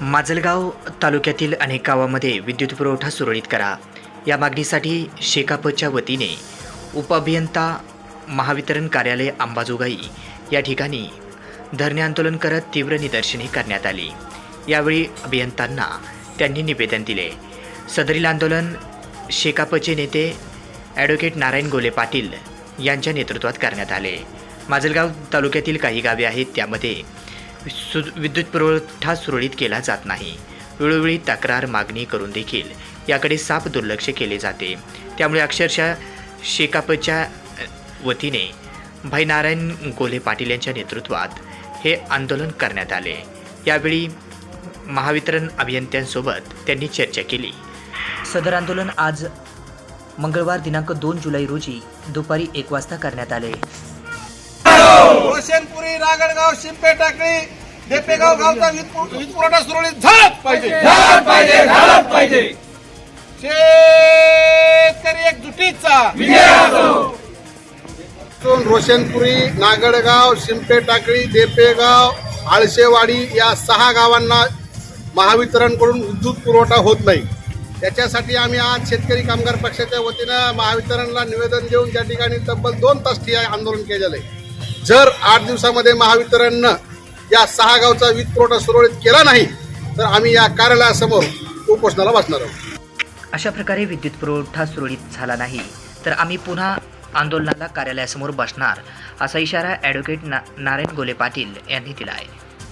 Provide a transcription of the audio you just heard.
माजलगाव तालुक्यातील अनेक गावामध्ये विद्युत पुरवठा सुरळीत करा. या मागणीसाठी शेकापच्या वतीने उपअभियंता महावितरण कार्यालय अंबाजोगाई या ठिकाणी धरणे आंदोलन करत तीव्र निदर्शने करण्यात आली. यावेळी अभियंत्यांना त्यांनी निवेदन दिले. सदरील आंदोलन शेकापचे नेते ॲडव्होकेट नारायण गोले पाटील यांच्या नेतृत्वात करण्यात आले. माजलगाव तालुक्यातील काही गावे आहेत त्यामध्ये सु विद्युत पुरवठा सुरळीत केला जात नाही. वेळोवेळी तक्रार मागणी करून देखील याकडे साफ दुर्लक्ष केले जाते. त्यामुळे अक्षरशः शेकापच्या वतीने भाई नारायण गोले पाटील यांच्या नेतृत्वात हे आंदोलन करण्यात आले. यावेळी महावितरण अभियंत्यांसोबत त्यांनी चर्चा केली. सदर आंदोलन आज मंगळवार दिनांक दोन जुलै रोजी दुपारी एक वाजता करण्यात आले. रोशनपुरी रागडगाव शिंपे टाकळी देपेगाव गावचा वीज पुर- वीज पुरवठा सुरळीत झालाच पाहिजे. झालाच पाहिजे झालाच पाहिजे. शेतकरी एकजुटीचा. रोशनपुरी नागडगाव शिंपे टाकळी देपेगाव आळशेवाडी या सहा गावांना महावितरणकडून विद्युत पुरवठा होत नाही. त्याच्यासाठी आम्ही आज शेतकरी कामगार पक्षाच्या वतीनं महावितरणला निवेदन देऊन त्या ठिकाणी तब्बल दोन तास ठिय्या आंदोलन केलेलं आहे. जर आठ दिवसामध्ये महावितरणनं या सहा गावचा वीज पुरवठा सुरळीत केला नाही तर आम्ही या कार्यालयासमोर उपोषणाला बसणार आहोत. अशा प्रकारे विद्युत पुरवठा सुरळीत झाला नाही तर आम्ही पुन्हा आंदोलनाला कार्यालयासमोर बसणार असा इशारा ॲडव्होकेट ना नारायण गोले पाटील यांनी दिला आहे.